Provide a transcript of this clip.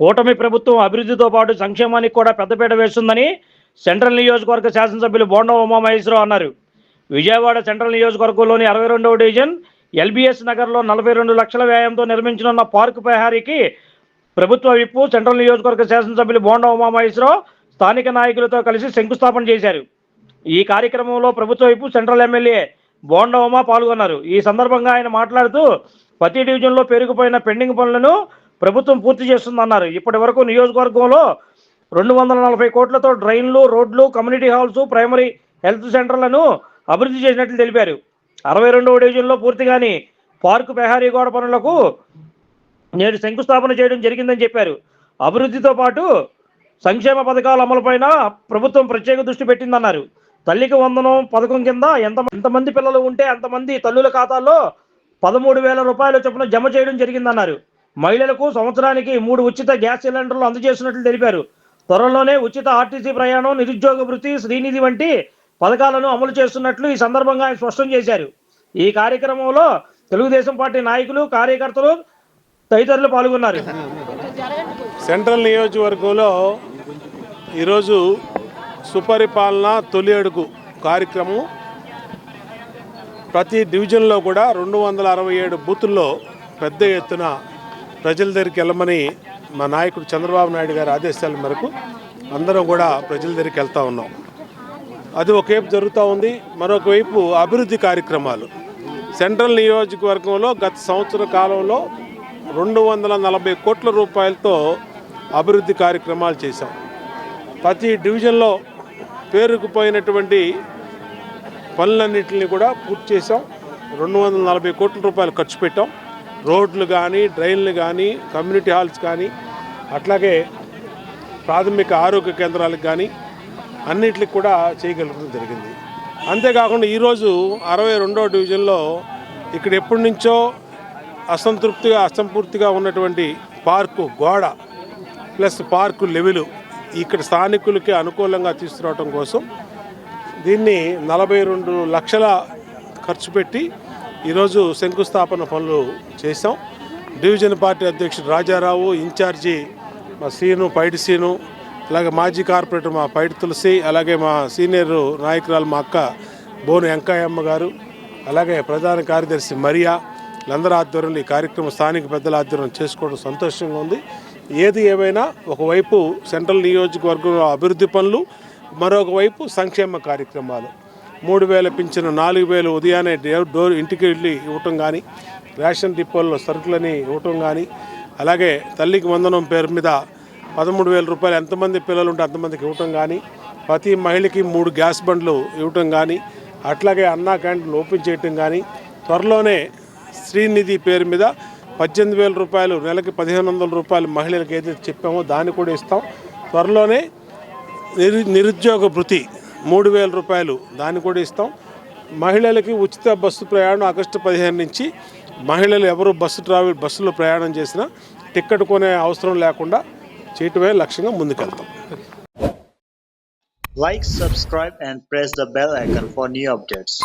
కూటమి ప్రభుత్వం అభివృద్ధితో పాటు సంక్షేమానికి కూడా పెద్దపీట వేస్తుందని సెంట్రల్ నియోజకవర్గ శాసనసభ్యులు బోండా ఉమామహేశ్వరరావు అన్నారు. విజయవాడ సెంట్రల్ నియోజకవర్గంలోని అరవై రెండవ డివిజన్ ఎల్బిఎస్ నగర్లో నలభై రెండు లక్షల వ్యయంతో నిర్మించనున్న పార్కు ప్రహారీకి ప్రభుత్వ విప్పు సెంట్రల్ నియోజకవర్గ శాసనసభ్యులు బోండా ఉమామహేశ్వరరావు స్థానిక నాయకులతో కలిసి శంకుస్థాపన చేశారు. ఈ కార్యక్రమంలో ప్రభుత్వ whip central MLA Bonda Uma పాల్గొన్నారు. ఈ సందర్భంగా ఆయన మాట్లాడుతూ ప్రతి డివిజన్లో పెరిగిపోయిన పెండింగ్ పనులను ప్రభుత్వం పూర్తి చేస్తుందన్నారు. ఇప్పటి వరకు నియోజకవర్గంలో రెండు వందల నలభై కోట్లతో డ్రైన్లు రోడ్లు కమ్యూనిటీ హాల్స్ ప్రైమరీ హెల్త్ సెంటర్లను అభివృద్ధి చేసినట్లు తెలిపారు. అరవై రెండవ డివిజన్లో పూర్తిగాని పార్కు పెహారీ గోడ పనులకు నేడు శంకుస్థాపన చేయడం జరిగిందని చెప్పారు. అభివృద్ధితో పాటు సంక్షేమ పథకాల అమలుపైన ప్రభుత్వం ప్రత్యేక దృష్టి పెట్టిందన్నారు. తల్లికి వందనం పథకం కింద ఎంత ఎంతమంది పిల్లలు ఉంటే అంతమంది తల్లుల ఖాతాల్లో పదమూడు వేల రూపాయల చొప్పున జమ చేయడం జరిగిందన్నారు. మహిళలకు సంవత్సరానికి మూడు ఉచిత గ్యాస్ సిలిండర్లు అందజేసినట్లు తెలిపారు. త్వరలోనే ఉచిత ఆర్టీసీ ప్రయాణం నిరుద్యోగ వృత్తి శ్రీనిధి వంటి పథకాలను అమలు చేస్తున్నట్లు ఈ సందర్భంగా ఆయన స్పష్టం చేశారు. ఈ కార్యక్రమంలో తెలుగుదేశం పార్టీ నాయకులు కార్యకర్తలు తదితరులు పాల్గొన్నారు. సెంట్రల్ నియోజకవర్గంలో ఈరోజు సుపరిపాలన తొలి అడుగు కార్యక్రమం. ప్రతి డివిజన్లో కూడా రెండు వందల అరవై ఏడు బూతుల్లో పెద్ద ఎత్తున ప్రజల దగ్గరికి వెళ్ళమని మా నాయకుడు చంద్రబాబు నాయుడు గారి ఆదేశాల మేరకు అందరం కూడా ప్రజల దగ్గరికి వెళ్తూ ఉన్నాం. అది ఒకవైపు జరుగుతూ ఉంది మరొకవైపు అభివృద్ధి కార్యక్రమాలు. సెంట్రల్ నియోజకవర్గంలో గత సంవత్సర కాలంలో రెండు వందల నలభై కోట్ల రూపాయలతో అభివృద్ధి కార్యక్రమాలు చేశాం. ప్రతి డివిజన్లో పేరుకుపోయినటువంటి పనులన్నింటినీ కూడా పూర్తి చేసాం రెండు వందల నలభై కోట్ల రూపాయలు ఖర్చు పెట్టాం. రోడ్లు కానీ డ్రైన్లు కానీ కమ్యూనిటీ హాల్స్ కానీ అట్లాగే ప్రాథమిక ఆరోగ్య కేంద్రాలకు కానీ అన్నిటికి కూడా చేయగలగడం జరిగింది. అంతేకాకుండా ఈరోజు అరవై రెండో డివిజన్లో ఇక్కడ ఎప్పటి నుంచో అసంతృప్తిగా అసంపూర్తిగా ఉన్నటువంటి పార్కు గోడ ప్లస్ పార్కు లెవెలు ఇక్కడ స్థానికులకి అనుకూలంగా తీసుకురావడం కోసం దీన్ని నలభై రెండు లక్షల ఖర్చు పెట్టి ఈరోజు శంకుస్థాపన పనులు చేశాం. డివిజన్ పార్టీ అధ్యక్షుడు రాజారావు ఇన్ఛార్జి మా సీను పైడి సీను అలాగే మాజీ కార్పొరేటర్ మా పైడి తులసి అలాగే మా సీనియర్ నాయకురాలు మా అక్క బోను వెంకయ్యమ్మ గారు అలాగే ప్రధాన కార్యదర్శి మరియా. వీళ్ళందరి ఆధ్వర్యంలో ఈ కార్యక్రమం స్థానిక పెద్దల ఆధ్వర్యం చేసుకోవడం సంతోషంగా ఉంది. ఏది ఏమైనా ఒకవైపు సెంట్రల్ నియోజకవర్గంలో అభివృద్ధి పనులు మరొకవైపు సంక్షేమ కార్యక్రమాలు. మూడు వేల పింఛను నాలుగు వేలు ఉదయాన్నే డే- డోర్ ఇంటికి వెళ్ళి ఇవ్వటం కానీ రేషన్ డిపోల్లో సరుకులని ఇవ్వటం కానీ అలాగే తల్లికి వందనం పేరు మీద పదమూడు వేల రూపాయలు ఎంతమంది పిల్లలు ఉంటే అంతమందికి ఇవ్వటం కానీ ప్రతి మహిళకి మూడు గ్యాస్ బండ్లు ఇవ్వటం కానీ అట్లాగే అన్నా క్యాంటీన్లు ఓపెన్ చేయటం కానీ త్వరలోనే శ్రీనిధి పేరు మీద పద్దెనిమిది వేల రూపాయలు నెలకి పదిహేను వందల రూపాయలు మహిళలకు ఏదైతే చెప్పామో దాన్ని కూడా ఇస్తాం. త్వరలోనే నిరు నిరుద్యోగ భృతి మూడు వేల రూపాయలు దాన్ని కూడా ఇస్తాం. మహిళలకి ఉచిత బస్సు ప్రయాణం ఆగస్టు పదిహేను నుంచి మహిళలు ఎవరు బస్సు ట్రావెల్ బస్సులో ప్రయాణం చేసినా టిక్కెట్ కొనే అవసరం లేకుండా చేయటమే లక్ష్యంగా ముందుకెళ్తాం. Like subscribe and press the bell icon for new updates